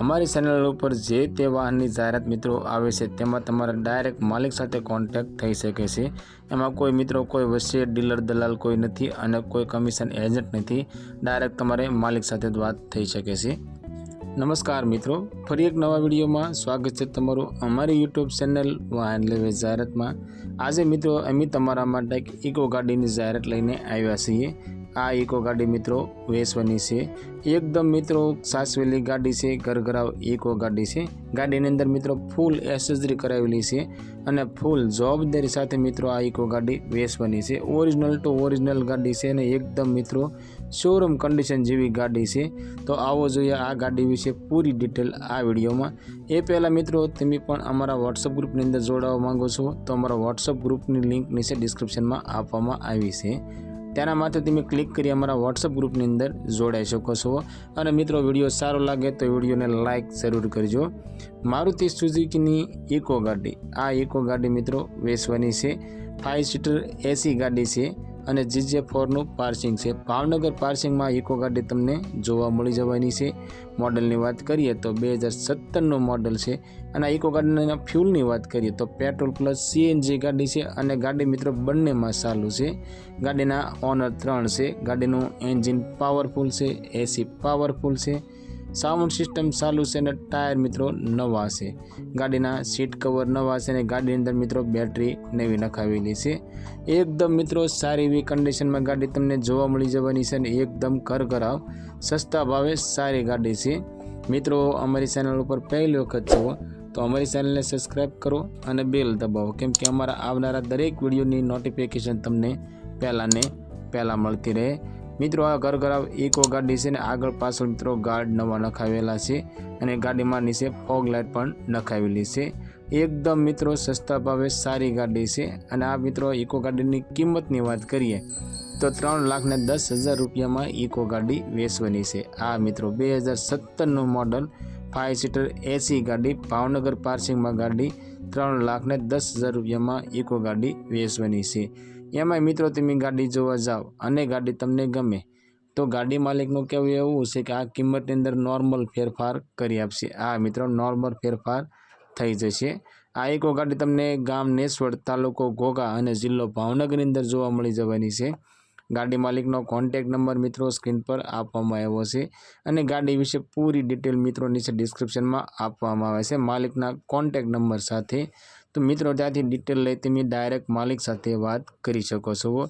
અમારી ચેનલ ઉપર જે તે વાહનની જાહેરાત મિત્રો આવે છે, તેમાં તમારા ડાયરેક્ટ માલિક સાથે કોન્ટેક્ટ થઈ શકે છે. એમાં કોઈ મિત્રો, કોઈ વચ્ચે ડીલર દલાલ કોઈ નથી અને કોઈ કમિશન એજન્ટ નથી ડાયરેક્ટ તમારે માલિક સાથે વાત થઈ શકે છે. નમસ્કાર મિત્રો, ફરી એક નવા વિડીયોમાં સ્વાગત છે તમારું અમારી યુટ્યુબ ચેનલ વાહન લેવે જાહેરાતમાં. આજે મિત્રો અમે તમારા માટે એક ઇકો ગાડીની જાહેરાત લઈને આવ્યા છીએ. આ ઇકો ગાડી મિત્રો વેચવાની છે. એકદમ મિત્રો સાસવેલી ગાડી છે, ઘરઘરાવ ઇકો ગાડી છે. ગાડીની અંદર મિત્રો ફૂલ એસેસરી કરાવેલી છે અને ફૂલ જવાબદારી સાથે મિત્રો આ ઇકો ગાડી વેચવાની છે. ઓરિજિનલ ટુ ઓરિજિનલ ગાડી છે અને એકદમ મિત્રો શોરૂમ કન્ડિશન જેવી ગાડી છે. તો આવો જોઈએ આ ગાડી વિશે પૂરી ડિટેલ આ વિડીયોમાં. એ પહેલાં મિત્રો તમે પણ અમારા વોટ્સઅપ ગ્રુપની અંદર જોડાવા માંગો છો તો અમારા વોટ્સઅપ ગ્રુપની લિંક નીચે ડિસ્ક્રિપ્શનમાં આપવામાં આવી છે. તેના માટે તમે ક્લિક કરી અમારા વોટ્સઅપ ગ્રુપની અંદર જોડાઈ શકો છો. અને મિત્રો, વીડિયો સારો લાગે તો વિડીયોને લાઇક જરૂર કરજો. મારુતિ સુઝુકીની ઇકો ગાડી. આ ઇકો ગાડી મિત્રો વેચવાની છે. ફાઇવ સીટર એસી ગાડી છે. અને જીજે ફોરનું પાર્સિંગ છે. ભાવનગર પાર્સિંગમાં ઇકો ગાડી તમને જોવા મળી જવાની છે. મોડલની વાત કરીએ તો બે હજાર સત્તરનું મોડલ છે અને આ ઇકો ગાડીના ફ્યુલની વાત કરીએ તો પેટ્રોલ પ્લસ સીએનજી ગાડી છે અને ગાડી મિત્રો બંનેમાં ચાલુ છે. ગાડીના ઓનર ત્રણ છે. ગાડીનું એન્જિન પાવરફુલ છે, એસી પાવરફુલ છે. સાઉન્ડ સિસ્ટમ ચાલુ છે અને ટાયર મિત્રો નવા છે. ગાડીના સીટ કવર નવા છે અને ગાડીની અંદર મિત્રો બેટરી નવી નખાવેલી છે. એકદમ મિત્રો સારી એવી કન્ડિશનમાં ગાડી તમને જોવા મળી જવાની છે અને એકદમ કરકરાવ સસ્તા ભાવે સારી ગાડી છે. મિત્રો, અમારી ચેનલ ઉપર પહેલી વખત છો તો અમારી ચેનલને સબસ્ક્રાઈબ કરો અને બેલ દબાવો કેમ કે અમારા આવનારા દરેક વિડીયોની નોટિફિકેશન તમને પહેલાં ને પહેલાં મળતી રહે. મિત્રો, આ ઘરઘરા ઇકો ગાડી છે ને આગળ પાછળ મિત્રો ગાર્ડ નવા નખાવેલા છે અને ગાડીમાં નીચે ફોગ લાઇટ પણ નખાવેલી છે. એકદમ મિત્રો સસ્તા ભાવે સારી ગાડી છે અને આ મિત્રો ઇકો ગાડીની કિંમતની વાત કરીએ તો ત્રણ લાખને દસ હજાર રૂપિયામાં ઇકો ગાડી વેચવાની છે. આ મિત્રો બે હજાર સત્તરનું મોડલ ફાઇવ સીટર એસી ગાડી ભાવનગર પાર્સિંગમાં ગાડી ત્રણ લાખને દસ હજાર રૂપિયામાં ઇકો ગાડી વેચવાની છે. એમાંય મિત્રો તમે ગાડી જોવા જાઓ અને ગાડી તમને ગમે તો ગાડી માલિકનું કહેવું એવું છે કે આ કિંમતની અંદર નોર્મલ ફેરફાર કરી આપશે. આ મિત્રો નોર્મલ ફેરફાર થઈ જશે. આ ઇકો ગાડી તમને ગામ, નેસવડ તાલુકો, ઘોઘા અને જિલ્લો ભાવનગરની અંદર જોવા મળી જવાની છે. ગાડી માલિકનો કોન્ટેક નંબર મિત્રો સ્ક્રીન પર આપવામાં આવ્યો છે અને ગાડી વિશે પૂરી ડિટેલ મિત્રો નીચે ડિસ્ક્રિપ્શનમાં આપવામાં આવે છે માલિકના કોન્ટેક નંબર સાથે. તો મિત્રો ત્યાંથી ડિટેલ લઈ તમે ડાયરેક્ટ માલિક સાથે વાત કરી શકો છો.